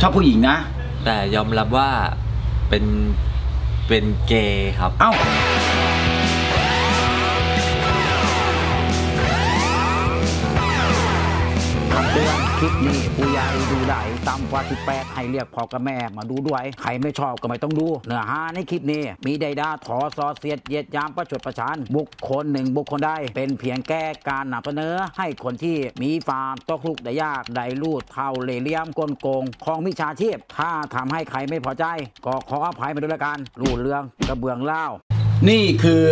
ชอบผู้หญิงนะ แต่ยอมรับว่าเป็นเป็นเกย์ครับ เอ้าคำเตือน คลิปนี้ผู้ใหญ่ดูได้ต่ำกว่า18ให้เรียกพ่อกับแม่มาดูด้วย ใครไม่ชอบก็ไม่ต้องดู เนื้อหาในคลิปนี้ มีใดดาถอซอเสียดเยียดยามประชดประชันบุคคลหนึ่งบุคคลใดเป็นเพียงแก้การนำเสนอ ให้คนที่มีฟาร์มตกลุกได้ยากได้ลูดเท่าเลเลี่ยมกลโกงของมิจฉาชีพ ถ้าทำให้ใครไม่พอใจ ก็ขออภัยมาด้วยละกันรูดเรื่องกระเบื้องเล่านี่คือ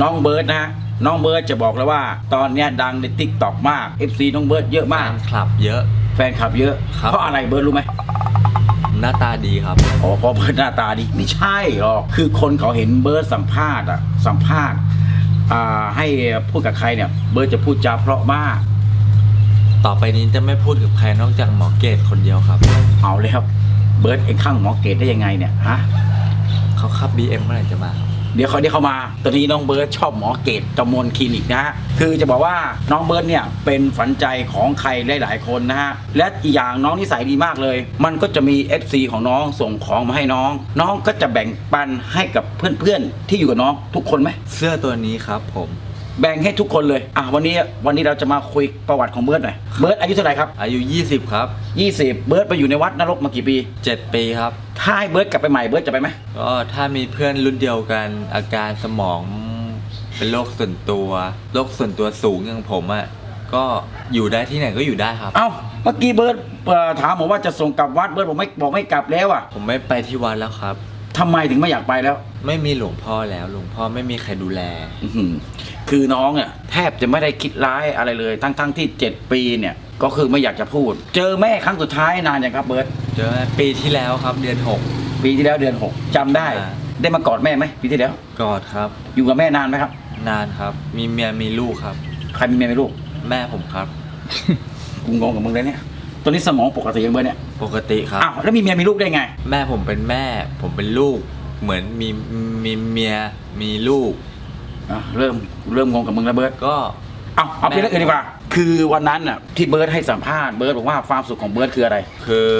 น้องเบิร์ดนะฮะ น้องเบิร์ดจะบอกเลยว่าตอนเนี้ยดังในทิกตอกมาก FC น้องเบิร์ดเยอะแฟมากนคลับเยอะ แฟนคลับเยอะ ครับ เพราะอะไรเบิร์ดรู้ไหมหน้าตาดีครับ อ๋อเพราะเบิร์ดหน้าตาดีไม่ใช่หรอกคือคนเขาเห็นเบิร์ดสัมภาษณ์อะสัมภาษณ์อ่าให้พูดกับใครเนี่ย เบิร์ดจะพูดจาเพราะมาก ต่อไปนี้จะไม่พูดกับใครนอกจากหมอเกตคนเดียวครับเอาเลยครับเบิร์ดเองข้างหมอเกตได้ยังไงเนี่ยฮะ เขาขับ BM เมื่อไหร่จะมาครับ เดี๋ยวเขาเดี๋ยวเขามาตอนนี้น้องเบิร์ดชอบหมอเกตกมลคลินิกนะฮะคือจะบอกว่าน้องเบิร์ดเนี่ยเป็นฝันใจของใครหลายๆคนนะฮะและอีกอย่างน้องนิสัยดีมากเลย มันก็จะมี FC ของน้องส่งของมาให้น้อง น้องก็จะแบ่งปันให้กับเพื่อนๆที่อยู่กับน้องทุกคนไหมเสื้อตัวนี้ครับผม แบ่งให้ทุกคนเลยอะวันนี้วันนี้เราจะมาคุยประวัติของเบิร์ดหน่อยเบิร์ดอายุเท่าไหร่ครับอายุ 20 ครับ 20 เบิร์ดไปอยู่ในวัดนรกมากี่ปี 7 ปีครับ ถ้าให้เบิร์ดกลับไปใหม่เบิร์ดจะไปไหมก็ถ้ามีเพื่อนรุ่นเดียวกันอาการสมองเป็นโรคส่วนตัวโรคส่วนตัวสูงอย่างผมอะ่ะก็อยู่ได้ที่ไหนก็อยู่ได้ครับ เอ้าเมื่อกี้เบิร์ดเอ่อถามผมว่าจะส่งกลับวัดเบิร์ดบอกไม่บอกไม่กลับแล้วอะผมไม่ไปที่วัดแล้วครับ ทำไมถึงไม่อยากไปแล้ว ไม่มีหลวงพ่อแล้วหลวงพ่อไม่มีใครดูแล อื้อหือคือน้องอะแทบจะไม่ได้คิดร้ายอะไรเลย ทั้งทั้งที่ 7 ปีเนี่ย ก็คือไม่อยากจะพูด เจอแม่ครั้งสุดท้ายนานยังครับเบิร์ดเจอปีที่แล้วครับเดือนหก ปีที่แล้วเดือน 6จำได้ อ่า ได้มากอดแม่ไหมปีที่แล้ว กอดครับ อยู่กับแม่นานไหมครับ นานครับ มีเมียมีลูกครับ ใครมีแม่มีลูก แม่ผมครับ กูงงกับมึงเลยเนี่ย ตอนนี้สมองปกติยังเบิร์ดเนี่ยปกติครับ อ้าวแล้วมีเมียมีลูกได้ไง แม่ผมเป็นแม่ ผมเป็นลูก เหมือนมีมีเมียมีลูก อะเริ่มเริ่มงงกับมึงแล้วเบิร์ดก็ เอาเอาไปเรื่องอื่นดีกว่า คือวันนั้นน่ะที่เบิร์ดให้สัมภาษณ์เบิร์ดบอกว่าความสุขของเบิร์ดคืออะไร คือ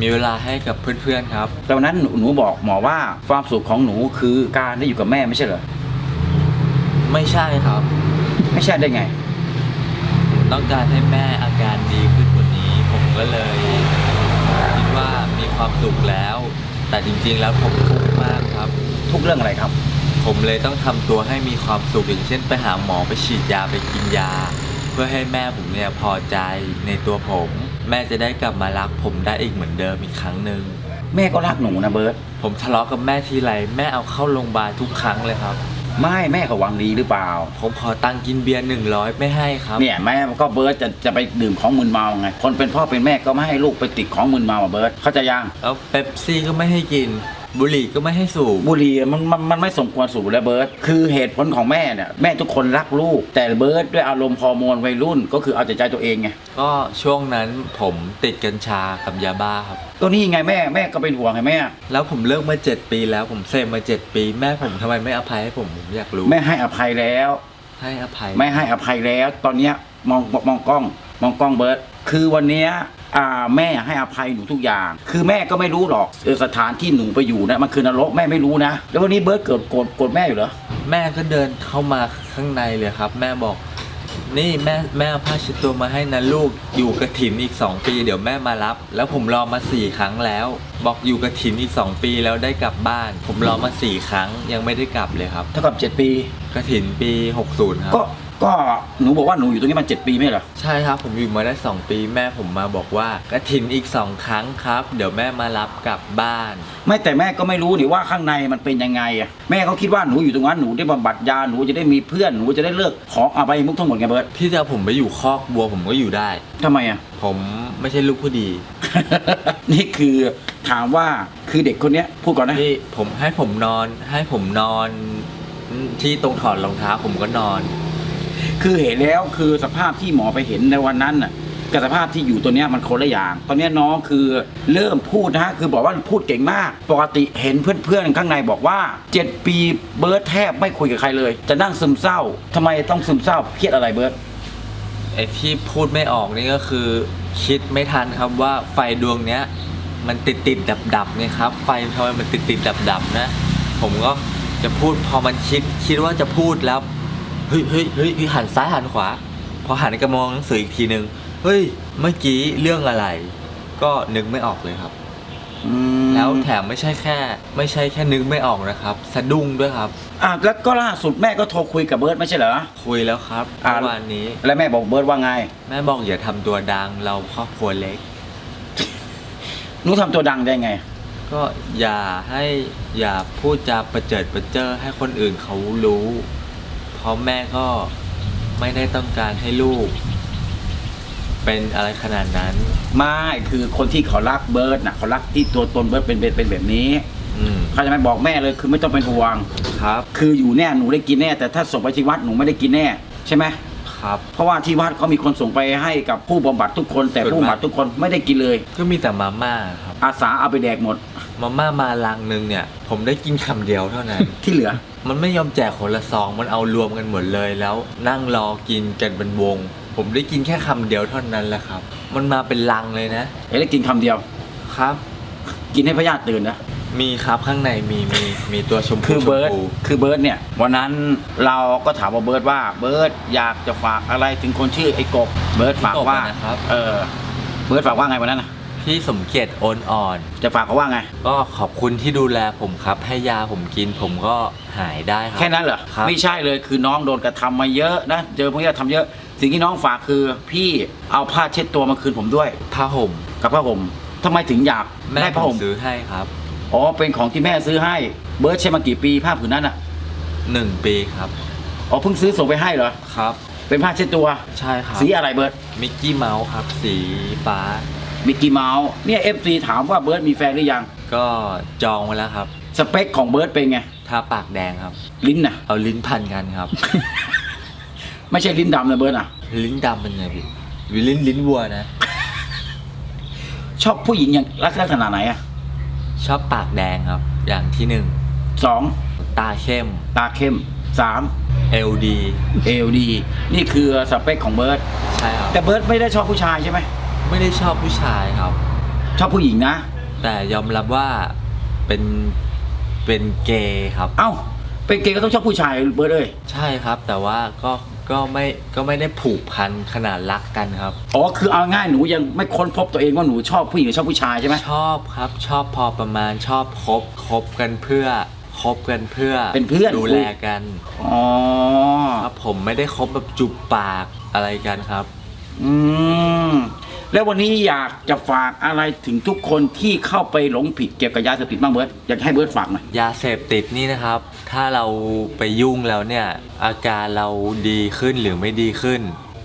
มีเวลาให้กับเพื่อนๆครับ แต่วันนั้นหนูหนูบอกหมอว่าความสุขของหนูคือการได้อยู่กับแม่ไม่ใช่เหรอไม่ใช่ครับ ไม่ใช่ได้ไงต้องการให้แม่อาการดีขึ้น กว่านี้ผมก็เลยคิดว่ามีความสุขแล้ว แต่จริงๆแล้วผมทุกข์มากครับ ทุกเรื่องอะไรครับ ผมเลยต้องทำตัวให้มีความสุขอย่างเช่น ไปหาหมอไปฉีดยาไปกินยา เพื่อให้แม่ผมเนี่ยพอใจในตัวผม แม่จะได้กลับมารักผมได้อีกเหมือนเดิมอีกครั้งหนึ่งแม่ก็รักหนูนะเบิร์ดผมทะเลาะกับแม่ทีไรแม่เอาเข้าโรงพยาบาลทุกครั้งเลยครับ ไม่แม่เขาหวังดีหรือเปล่า ผมขอตังค์กินเบียร์หนึ่งร้อยไม่ให้ครับเนี่ยแม่ก็เบิร์ดจะจะไปดื่มของมึนเมาไงคนเป็นพ่อเป็นแม่ก็ไม่ให้ลูกไปติดของมึนเมาอะเบิร์ดเข้าใจยังแล้วเป๊ปซี่ก็ไม่ให้กิน บุหรี่ก็ไม่ให้สูบ บุหรี่มันมันมันไม่สมควรสูบแล้วเบิร์ดคือเหตุผลของแม่เนี่ยแม่ทุกคนรักลูก แต่เบิร์ดด้วยอารมณ์ฮอร์โมนวัยรุ่น ก็คือเอาแต่ใจตัวเองไงก็ช่วงนั้นผมติดกัญชากับยาบ้าครับ ก็นี่ไงแม่แม่ก็เป็นห่วงไงแม่ แล้วผมเลิกมา 7 ปีแล้วผมเสพมา 7 ปี แม่ผมทำไมไม่อภัยให้ผมผมอยากรู้แม่ให้อภัยแล้ว ให้อภัย ไม่ให้อภัยแล้ว ตอนเนี้ยมองมองกล้อง มองกล้องเบิร์ด คือวันเนี้ยอ่าแม่ให้อภัยหนูทุกอย่าง คือแม่ก็ไม่รู้หรอกเออสถานที่หนูไปอยู่นะมันคือนรกแม่ไม่รู้นะ แล้ววันนี้เบิร์ดเกิดโกรธโกรธแม่อยู่เหรอแม่ก็เดินเข้ามาข้างในเลยครับ แม่บอก นี่แม่แม่เอาผ้าเช็ดตัวมาให้นะลูกอยู่กระถินอีก 2 ปี เดี๋ยวแม่มารับ แล้วผมรอมา4ครั้งแล้ว บอกอยู่กระถินอีก 2 ปีแล้วได้กลับบ้าน ผมรอมา4ครั้งยังไม่ได้กลับเลยครับ เท่ากับเจ็ดปีกระถินปี 60 ครับก็ ก็หนูบอกว่าหนูอยู่ตรงนี้มันเจ็ดปีไม่เหรอ ใช่ครับ ผมอยู่มาได้ 2 ปี แม่ผมมาบอกว่ากระถินอีก 2 ครั้งครับ เดี๋ยวแม่มารับกลับบ้าน ไม่แต่แม่ก็ไม่รู้นี่ว่าข้างในมันเป็นยังไงอะแม่เขาคิดว่าหนูอยู่ตรงนั้นหนูได้บำบัดยาหนูจะได้มีเพื่อนหนูจะได้เลิกของอบายมุกทั้งหมดไงเบิร์ดพี่จะเอาผมไปอยู่คอกวัวผมก็อยู่ได้ ทำไมอะ ผมไม่ใช่ลูกผู้ดี นี่คือถามว่าคือเด็กคนเนี้ยพูดก่อนนะ นี่ผมให้ผมนอนให้ผมนอนที่ตรงถอดรองเท้าผมก็นอน คือเห็นแล้วคือสภาพที่หมอไปเห็นในวันนั้นน่ะกับสภาพที่อยู่ตัวเนี้ยมันคนละอย่าง ตอนเนี้ยน้องคือเริ่มพูดนะฮะคือบอกว่าพูดเก่งมาก ปกติเห็นเพื่อนๆข้างในบอกว่า 7 ปีเบิร์ดแทบไม่คุยกับใครเลย จะนั่งซึมเศร้าทำไมต้องซึมเศร้าเครียดอะไรเบิร์ดไอ้ที่พูดไม่ออกนี่ก็คือ คิดไม่ทันครับว่าไฟดวงเนี้ย มันติดติดดับดับๆไงครับ ไฟทำไมมันติดติดดับดับๆนะ ผมก็จะพูดพอมันคิดคิดว่าจะพูดแล้ว เฮ้ยเฮ้ยเฮ้ยเฮ้ยหันซ้ายหันขวา พอหันกระมองหนังสืออีกทีนึง เฮ้ย เมื่อกี้เรื่องอะไร ก็นึกไม่ออกเลยครับ อืมแล้วแถมไม่ใช่แค่ ไม่ใช่แค่นึกไม่ออกนะครับ สะดุ้งด้วยครับ อะแล้วก็ล่าสุดแม่ก็โทรคุยกับเบิร์ดไม่ใช่เหรอ คุยแล้วครับอ่า เมื่อวานนี้ แล้วแม่บอกเบิร์ดว่าไงแม่บอกอย่าทำตัวดังเราครอบครัวเล็ก หนูทำตัวดังได้ไง ก็อย่าให้อย่าพูดจาประเจิดประเจ้อให้คนอื่นเขารู้ เพราะแม่ก็ไม่ได้ต้องการให้ลูก เป็นอะไรขนาดนั้น ไม่คือคนที่เขารักเบิร์ดน่ะเขารักที่ตัวตนเบิร์ดเป็นเป็นเป็นแบบนี้อืมเขาจะไม่บอกแม่เลยคือไม่ต้องเป็นห่วง ครับคืออยู่แน่หนูได้กินแน่ แต่ถ้าส่งไปที่วัดหนูไม่ได้กินแน่ ใช่ไหมครับ เพราะว่าที่วัดเขามีคนส่งไปให้กับผู้บำบัดทุกคน แต่ผู้บำบัดทุกคนไม่ได้กินเลย ก็มีแต่มาม่าครับอาสาเอาไปแดกหมดมาม่ามาลังหนึ่งเนี่ย ผมได้กินคำเดียวเท่านั้น ที่เหลือ มันไม่ยอมแจกคนละซอง มันเอารวมกันหมดเลยแล้ว นั่งรอกินกันเป็นวง ผมได้กินแค่คำเดียวเท่านั้นแหละครับ มันมาเป็นลังเลยนะเอ้ได้กินคำเดียว ครับ กินให้พญาติตื่นนะ มีครับข้างในมีมีมีตัวชมพูคือเบิร์ดชมพูคือเบิร์ดเนี่ย วันนั้นเราก็ถามว่าเบิร์ดว่าเบิร์ดอยากจะฝากอะไรถึงคนชื่อไอ้กบเบิร์ดฝากว่า นะครับ เออ เบิร์ดฝากว่าไงวันนั้นนะ พี่สมเกียรติโอนอ่อน จะฝากเขาว่าไง ก็ขอบคุณที่ดูแลผมครับ ให้ยาผมกินผมก็หายได้ครับ แค่นั้นเหรอครับ ไม่ใช่เลยคือน้องโดนกระทำมาเยอะนะเจอพวกนี้ทำเยอะ สิ่งที่น้องฝากคือพี่เอาผ้าเช็ดตัวมาคืนผมด้วยผ้าห่มกับผ้าห่มทำไมถึงอยากแม่ได้ผผ้าห่มมซื้อให้ครับอ๋อเป็นของที่แม่ซื้อให้เบิร์ดใช้มากี่ปีผ้าผืนนั้นอะหนึ่งปีครับอ๋อเพิ่งซื้อส่งไปให้เหรอครับ เป็นผ้าเช็ดตัว ใช่ครับ สีอะไรเบิร์ดมิกกี้เมาส์ครับ สีฟ้า มิกกี้เมาส์เนี่ยเอฟซีถามว่าเบิร์ดมีแฟนหรือยัง ก็จองไว้แล้วครับ สเปคของเบิร์ดเป็นไง ทาปากแดงครับ ลิ้นน่ะเอาลิ้นพันกันครับ ไม่ใช่ลิ้นดำนะเบิร์ดอะ ลิ้นดำเป็นไงพี่วิลิ้นลิ้นวัวนะ ชอบผู้หญิงอย่างลักษณะไหนอะชอบปากแดงครับ อย่างที่หนึ่งสองตาเข้ม ตาเข้มสามเอลดีเอลดีนี่คือสเปคของเบิร์ดใช่ครับแต่เบิร์ดไม่ได้ชอบผู้ชายใช่ไหม ไม่ได้ชอบผู้ชายครับ ชอบผู้หญิงนะ แต่ยอมรับว่าเป็นเป็นเกย์ครับ เอ้า เป็นเกย์ก็ต้องชอบผู้ชายเบิร์ดเอ้ยใช่ครับ แต่ว่าก็ก็ไม่ก็ไม่ได้ผูกพันขนาดรักกันครับ อ๋อ คือเอาง่ายหนูยังไม่ค้นพบตัวเองว่าหนูชอบผู้หญิงหรือชอบผู้ชายใช่ไหมชอบครับ ชอบพอประมาณชอบคบคบกันเพื่อคบกันเพื่อเป็นเพื่อนดูแลกัน อ๋อ ครับผมไม่ได้คบแบบจุบปากอะไรกันครับ อืม แล้ววันนี้อยากจะฝากอะไรถึงทุกคนที่เข้าไปหลงผิดเกี่ยวกับยาเสพติดบ้างเบิร์ดอยากให้เบิร์ดฝากหน่อยยาเสพติดนี่นะครับ ถ้าเราไปยุ่งแล้วเนี่ย อาการเราดีขึ้นหรือไม่ดีขึ้น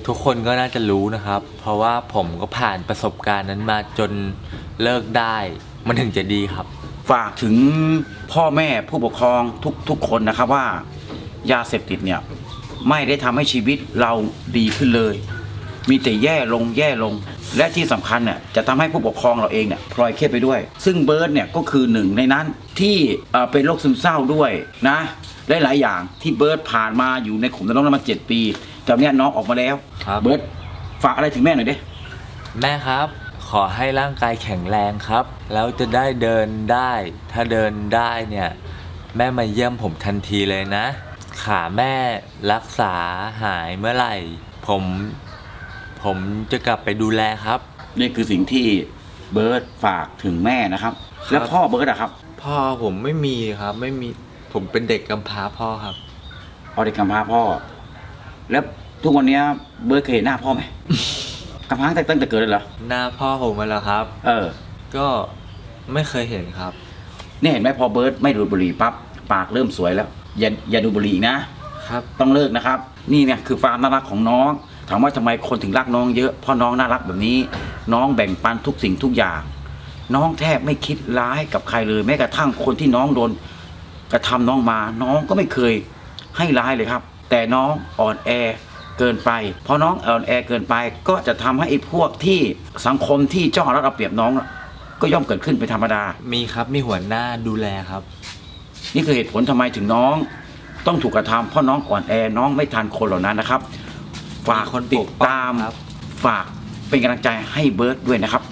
ทุกคนก็น่าจะรู้นะครับ เพราะว่าผมก็ผ่านประสบการณ์นั้นมาจนเลิกได้ มันถึงจะดีครับ ฝากถึงพ่อแม่ผู้ปกครองทุกทุกคนนะครับว่า ยาเสพติดเนี่ยไม่ได้ทำให้ชีวิตเราดีขึ้นเลย มีแต่แย่ลงแย่ลง และที่สำคัญเนี่ยจะทำให้ผู้ปกครองเราเองเนี่ยพลอยเครียดไปด้วย ซึ่งเบิร์ดเนี่ยก็คือหนึ่งในนั้นที่เอ่อเป็นโรคซึมเศร้าด้วยนะและหลายอย่างที่เบิร์ดผ่านมาอยู่ในขุมนรกนั้นมาเจ็ดปีแต่วันเนี้ยน้องออกมาแล้วครับเบิร์ดฝากอะไรถึงแม่หน่อยดิแม่ครับ ขอให้ร่างกายแข็งแรงครับ แล้วจะได้เดินได้ ถ้าเดินได้เนี่ยแม่มาเยี่ยมผมทันทีเลยนะ ขาแม่รักษาหายเมื่อไหร่ ผม ผมจะกลับไปดูแลครับ นี่คือสิ่งที่เบิร์ดฝากถึงแม่นะครับ แล้วพ่อเบิร์ดอะครับ พ่อผมไม่มีครับ ไม่มีผมเป็นเด็กกำพร้าพ่อครับเอาเด็กกำพร้าพ่อ แล้วทุกวันเนี้ยเบิร์ดเคยเห็นหน้าพ่อไหมกำพร้าตั้งแต่ตั้งแต่เกิดเลยเหรอหน้าพ่อผมมาแล้วครับ เออ ก็ไม่เคยเห็นครับเนี่ยเห็นไหมพอเบิร์ดไม่ดูดบุหรี่ปั๊บปากเริ่มสวยแล้วอย่าอย่าดูดบุหรี่อีกนะ ครับ ต้องเลิกนะครับ นี่เนี่ยคือความน่ารักของน้อง ถามว่าทำไมคนถึงรักน้องเยอะเพราะน้องน่ารักแบบนี้ น้องแบ่งปันทุกสิ่งทุกอย่าง น้องแทบไม่คิดร้ายกับใครเลย แม้กระทั่งคนที่น้องโดนกระทำน้องมา น้องก็ไม่เคยให้ร้ายเลยครับ แต่น้องอ่อนแอเกินไปพอน้องอ่อนแอเกินไป ก็จะทำให้ไอ้พวกที่สังคมที่จ้องรัดเอาเปรียบน้องน่ะก็ย่อมเกิดขึ้นเป็นธรรมดา มีครับมีหัวหน้าดูแลครับ นี่คือเหตุผลทำไมถึงน้อง ต้องถูกกระทำเพราะน้องอ่อนแอน้องไม่ทันคนเหล่านั้นนะครับ ฝากมีคนติปดกป้องตามครับฝากเป็นกำลังใจให้เบิร์ดด้วยนะครับ